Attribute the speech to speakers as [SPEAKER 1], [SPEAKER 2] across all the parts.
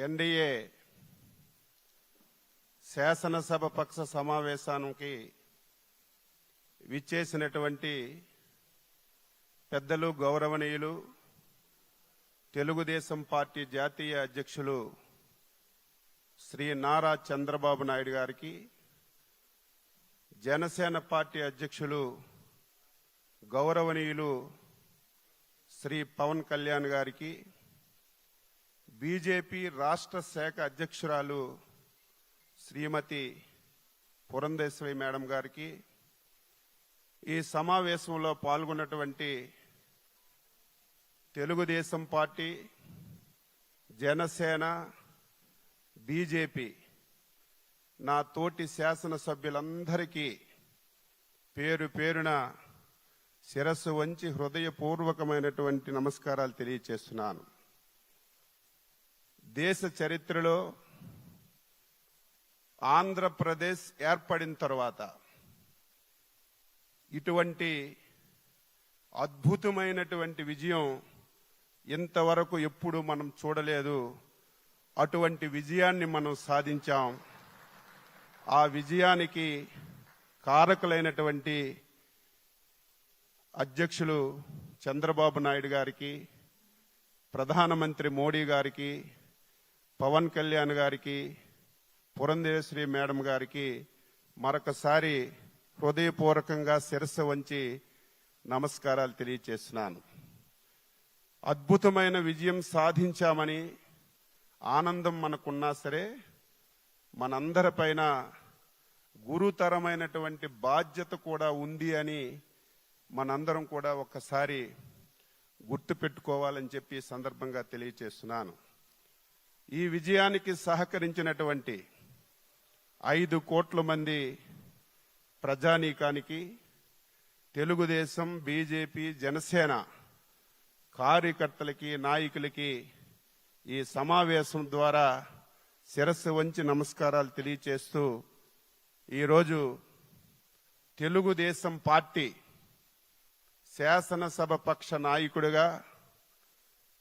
[SPEAKER 1] NDA శాసనసభ పక్ష సమావేశానికి విచ్చేసినటువంటి పెద్దలు గౌరవనీయులు తెలుగుదేశం పార్టీ జాతీయ అధ్యక్షులు శ్రీ నారా చంద్రబాబు నాయుడు గారికి జనసేన పార్టీ అధ్యక్షులు గౌరవనీయులు శ్రీ పవన్ కళ్యాణ్ గారికి బీజేపీ రాష్ట్ర శాఖ అధ్యక్షురాలు శ్రీమతి పురంధేశ్వరి మేడం గారికి ఈ సమావేశంలో పాల్గొన్నటువంటి తెలుగుదేశం పార్టీ జనసేన బీజేపీ నా తోటి శాసనసభ్యులందరికీ పేరు పేరున శిరస్సు వంచి హృదయపూర్వకమైనటువంటి నమస్కారాలు తెలియచేస్తున్నాను. దేశ చరిత్రలో ఆంధ్రప్రదేశ్ ఏర్పడిన తర్వాత ఇటువంటి అద్భుతమైనటువంటి విజయం ఇంతవరకు ఎప్పుడు మనం చూడలేదు. అటువంటి విజయాన్ని మనం సాధించాం. ఆ విజయానికి కారకులైనటువంటి అధ్యక్షులు చంద్రబాబు నాయుడు గారికి ప్రధానమంత్రి మోడీ గారికి పవన్ కళ్యాణ్ గారికి పురంధేశ్వరి మేడం గారికి మరొకసారి హృదయపూర్వకంగా శిరస్సు వంచి నమస్కారాలు తెలియచేస్తున్నాను. అద్భుతమైన విజయం సాధించామని ఆనందం మనకున్నా సరే మనందరిపైన గురుతరమైనటువంటి బాధ్యత కూడా ఉంది అని మనందరం కూడా ఒక్కసారి గుర్తు పెట్టుకోవాలని చెప్పి సందర్భంగా తెలియచేస్తున్నాను. ఈ విజయానికి సహకరించినటువంటి ఐదు కోట్ల మంది ప్రజానీకానికి తెలుగుదేశం బీజేపీ జనసేన కార్యకర్తలకి నాయకులకి ఈ సమావేశం ద్వారా శిరస్సు వంచి నమస్కారాలు తెలియచేస్తూ ఈరోజు తెలుగుదేశం పార్టీ శాసనసభ పక్ష నాయకుడిగా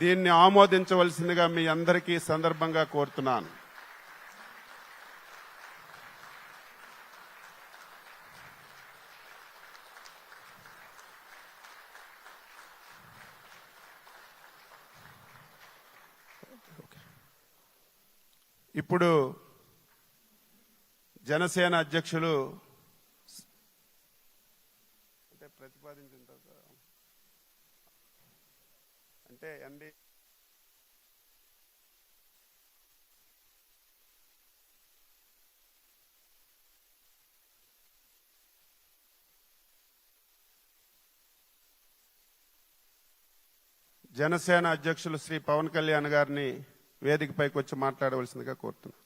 [SPEAKER 1] దీన్ని ఆమోదించవలసిందిగా మీ అందరికీ సందర్భంగా కోరుతున్నాను. ఇప్పుడు జనసేన అధ్యక్షులు అంటే ప్రతిపాదించిన తర్వాత అంటే ఎండి జనసేన అధ్యక్షులు శ్రీ పవన్ కళ్యాణ్ గారిని వేదికపైకి వచ్చి మాట్లాడవలసిందిగా కోరుతున్నాను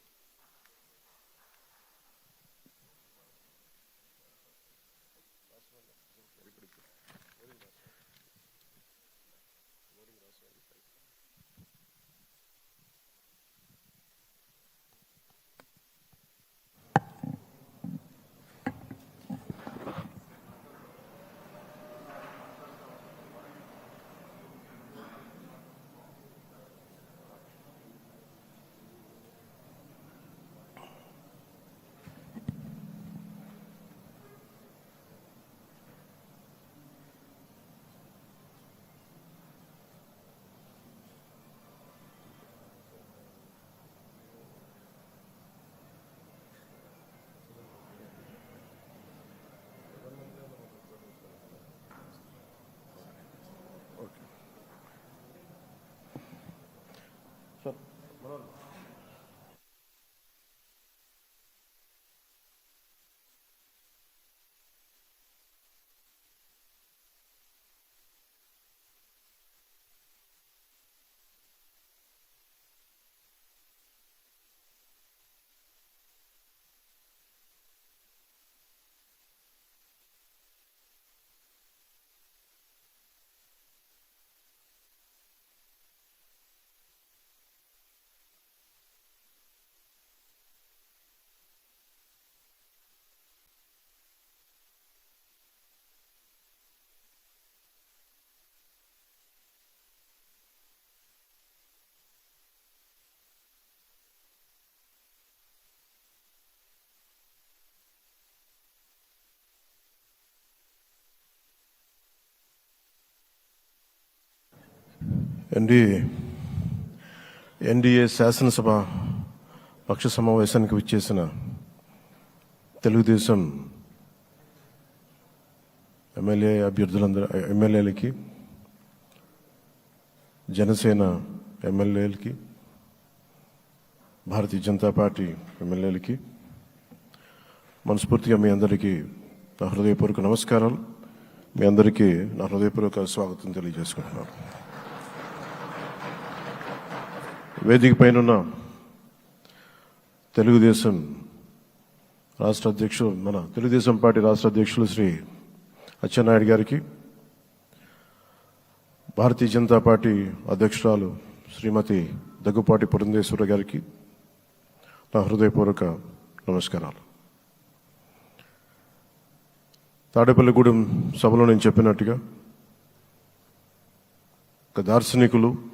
[SPEAKER 1] Amen.
[SPEAKER 2] ఎన్డీ ఎన్డీఏ శాసనసభ పక్ష సమావేశానికి విచ్చేసిన తెలుగుదేశం ఎమ్మెల్యే అభ్యర్థులందరూ ఎమ్మెల్యేలకి జనసేన ఎమ్మెల్యేలకి భారతీయ జనతా పార్టీ ఎమ్మెల్యేలకి మనస్ఫూర్తిగా మీ అందరికీ నా హృదయపూర్వక నమస్కారాలు. మీ అందరికీ నా హృదయపూర్వక స్వాగతం తెలియజేసుకుంటున్నాను. వేదిక పైన తెలుగుదేశం రాష్ట్ర అధ్యక్షుడు మన తెలుగుదేశం పార్టీ రాష్ట్ర అధ్యక్షులు శ్రీ అచ్చెన్నాయుడు గారికి భారతీయ జనతా పార్టీ అధ్యక్షురాలు శ్రీమతి దగ్గుపాటి పురంధేశ్వర గారికి నా హృదయపూర్వక నమస్కారాలు. తాడేపల్లిగూడెం సభలో నేను చెప్పినట్టుగా ఒక దార్శనికులు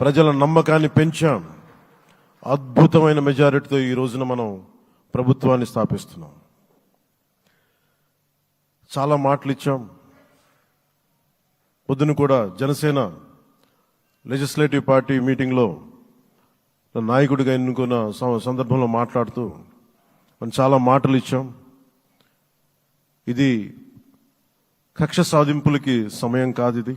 [SPEAKER 2] ప్రజల నమ్మకాన్ని పెంచాం. అద్భుతమైన మెజారిటీతో ఈ రోజున మనం ప్రభుత్వాన్ని స్థాపిస్తున్నాం. చాలా మాటలు ఇచ్చాం. పొద్దున కూడా జనసేన లెజిస్లేటివ్ పార్టీ మీటింగ్లో నాయకుడిగా ఎన్నుకున్న సందర్భంలో మాట్లాడుతూ మనం చాలా మాటలు ఇచ్చాం. ఇది కక్ష సాధింపులకి సమయం కాదు ఇది.